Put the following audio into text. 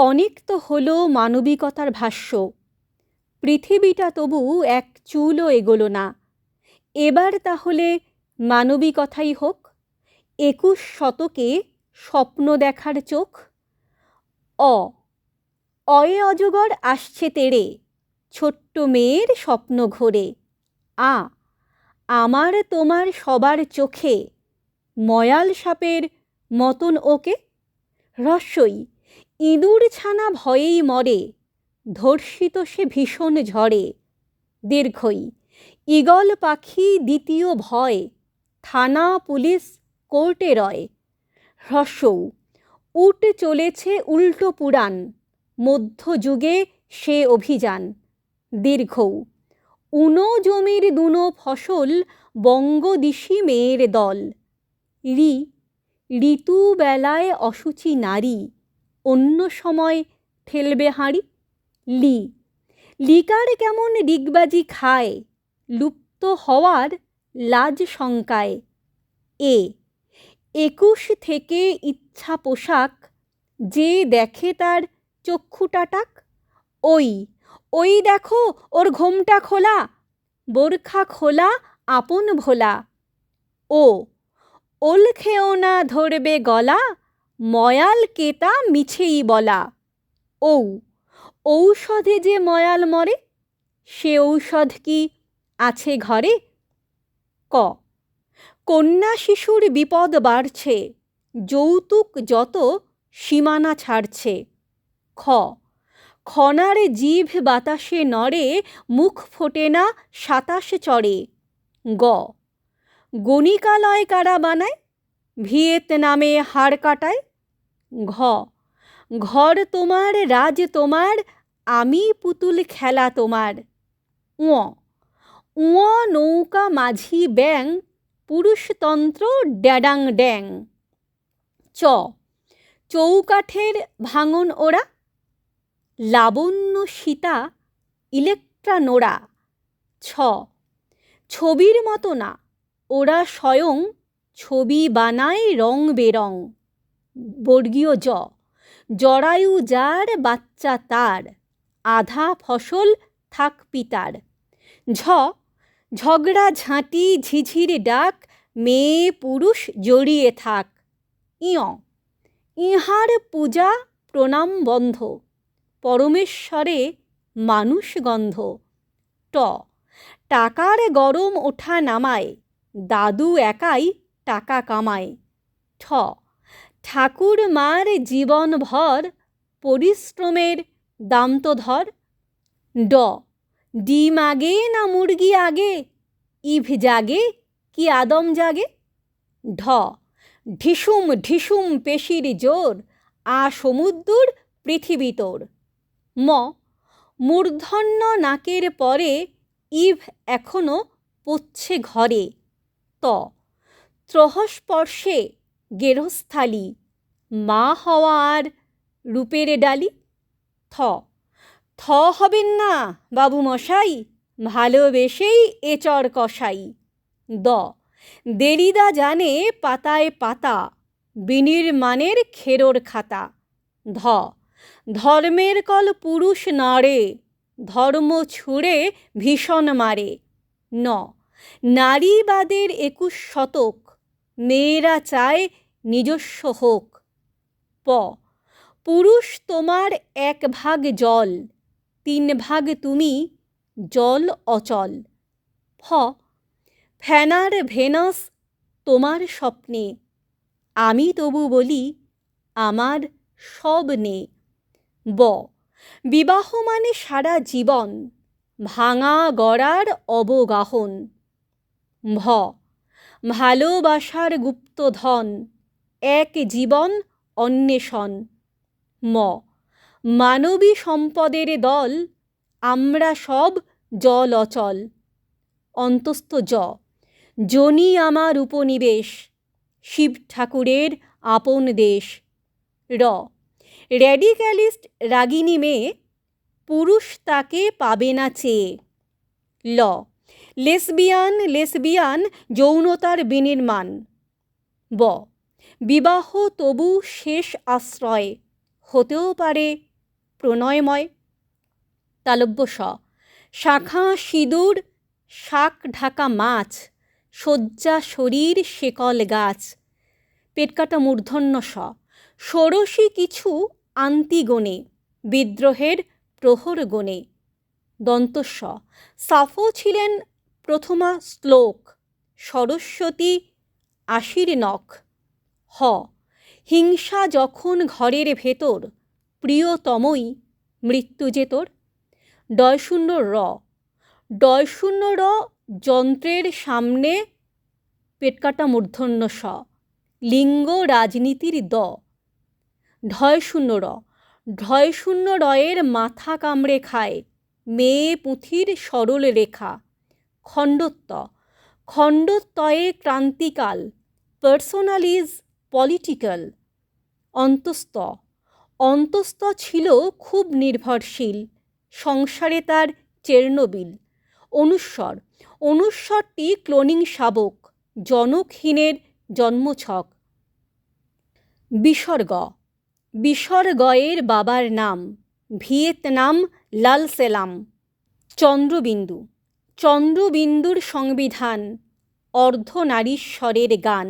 অনেক তো হলো মানবিকতার ভাষ্য। পৃথিবীটা তবু এক চুলও এগোলো না। এবার তাহলে মানবিকতাই হোক, একুশ শতকে স্বপ্ন দেখার চোখ। অ, অয়ে অজগর আসছে তেড়ে, ছোট্ট মেয়ের স্বপ্ন ঘোরে। আ, আমার তোমার সবার চোখে, ময়াল সাপের মতন ওকে? রস্যই ইঁদুর ছানা ভয়েই মরে, ধর্ষিত সে ভীষণ ঝড়ে। দীর্ঘই, ঈগল পাখি দ্বিতীয় ভয়, থানা পুলিশ কোর্টে রয়। হ্রস্বৌ উট চলেছে উল্টো পুরাণ মধ্যযুগে সে অভিযান। দীর্ঘৌ উনো জমির দুনো ফসল বঙ্গদিশি মেয়ের দল। ঋ ঋতুবেলায় অসুচি নারী। অন্য সময় ঠেলবে হাঁড়ি? লি। লিকার কেমন ডিগবাজি খায়? লুপ্ত হওয়ার লাজ শঙ্কায়। এ। একুশ থেকে ইচ্ছা পোশাক, যে দেখে তার চক্ষুটাটাক ওই ওই দেখো ওর ঘোমটা খোলা, বোরখা খোলা, আপন ভোলা। ও, ওল খেও না ধরবে গলা ময়াল কেতা মিছেই বলা। ঔ, ঔষধে যে ময়াল মরে, সে ঔষধ কি আছে ঘরে? ক, কন্যা শিশুর বিপদ বাড়ছে, যৌতুক যত সীমানা ছাড়ছে। খ খনার জিভ বাতাসে নড়ে, মুখ ফোটে না সাতাশ চড়ে। গ, গণিকালয় কারা বানায়, ভিয়েতনামে হাড় কাটায় ঘ। ঘর তোমার, রাজ তোমার, আমি পুতুল খেলা তোমার। উঁ উঁ নৌকা মাঝি ব্যাং পুরুষতন্ত্র ড্যাডাং ড্যাং। চ। চৌকাঠের ভাঙন ওরা লাবণ্য সীতা ইলেকট্রা নোড়া। ছ। ছবির মতো না ওরা স্বয়ং ছবি বানায় রং বেরং। বর্গীয় জ। জরায়ু যার, বাচ্চা তার। আধা ফসল থাক পিতার। ঝ, ঝগড়া, ঝাঁটি, ঝিঝির ডাক, মেয়ে, পুরুষ জড়িয়ে থাক। ইয় ইহার পূজা প্রণাম বন্ধ। পরমেশ্বরে মানুষ গন্ধ। ট, টাকার গরম ওঠা নামায়। দাদু একাই টাকা কামায়। ঠ ঠাকুর মার জীবন ভর পরিশ্রমের দাম তো ধর ড। ডিম আগে না মুরগি আগে? ইভ জাগে কি আদম জাগে? ঢ। ঢিসুম ঢিসুম পেশির জোর, আ সমুদ্র পৃথিবী তোর। ম। মূর্ধন্য নাকের পরে ইভ এখনও পচ্ছে ঘরে। ত। ত্রহস্পর্শে গেরস্থালি, মা হওয়ার রূপের ডালি? থ। থ হবেন না, বাবু মশাই, ভালোবেসেই এচর কষাই। দ। দেরিদা জানে পাতায় পাতা, বিনির্মাণের খেরোর খাতা। ধ। ধর্মের কল পুরুষ নাড়ে, ধর্ম ছুঁড়ে ভীষণ মারে। ন। নারীবাদের একুশ শতক, মেয়েরা চায় নিজস্ব হোক। প, পুরুষ তোমার এক ভাগ জল, তিন ভাগ তুমি জল অচল। ফ ফ্যানার ভেনাস তোমার স্বপ্নে, আমি তবু বলি আমার সব নে ব, বিবাহ মানে সারা জীবন ভাঙা গড়ার অবগাহন। ভ, ভালোবাসার গুপ্তধন এক জীবন, অন্বেষণ। ম, মানবী সম্পদের দল, আমরা সব জল অচল। অন্তস্থ জ, জনি আমার উপনিবেশ, শিব ঠাকুরের আপন দেশ। র, র্যাডিক্যালিস্ট রাগিনী মেয়ে, পুরুষ তাকে পাবে না চেয়ে। ল, লেসবিয়ান লেসবিয়ান যৌনতার বিনির্মাণ। ব বিবাহ তবু শেষ আশ্রয়, হতেও পারে প্রণয়ময়। তালব্য স, শাখা সিঁদুর, শাক ঢাকা মাছ, শয্যা শরীর শেকল গাছ। পেটকাটা মূর্ধন্য স, ষোড়শী কিছু আন্তিগণে, বিদ্রোহের প্রহর গণে। দন্তস্ব সাফো ছিলেন প্রথমা শ্লোক, সরস্বতী আশির নখ হিংসা যখন ঘরের ভেতর, প্রিয়তমই মৃত্যু যে তোর। ডয়শূন্য র। ডয়শূন্য র যন্ত্রের সামনে পেটকাটা মূর্ধন্য স। লিঙ্গ রাজনীতির দ। ঢয় শূন্য র। ঢয় শূন্য রয়ের মাথা কামড়ে খায় মেয়ে পুঁথির সরল রেখা। খণ্ডত্ব। খণ্ডত্বয়ে ক্রান্তিকাল। পার্সোনাল ইজ পলিটিক্যাল অন্তস্ত অন্তস্ত ছিল খুব নির্ভরশীল, সংসারে তার চেরনোবিল। অনুস্বর, অনুস্বরটি ক্লোনিং শাবক, জনকহীনের জন্মছক। বিসর্গ, বিসর্গয়ের বাবার নাম, ভিয়েতনাম লাল সেলাম চন্দ্রবিন্দু, চন্দ্রবিন্দুর সংবিধান, অর্ধনারীশ্বরের গান।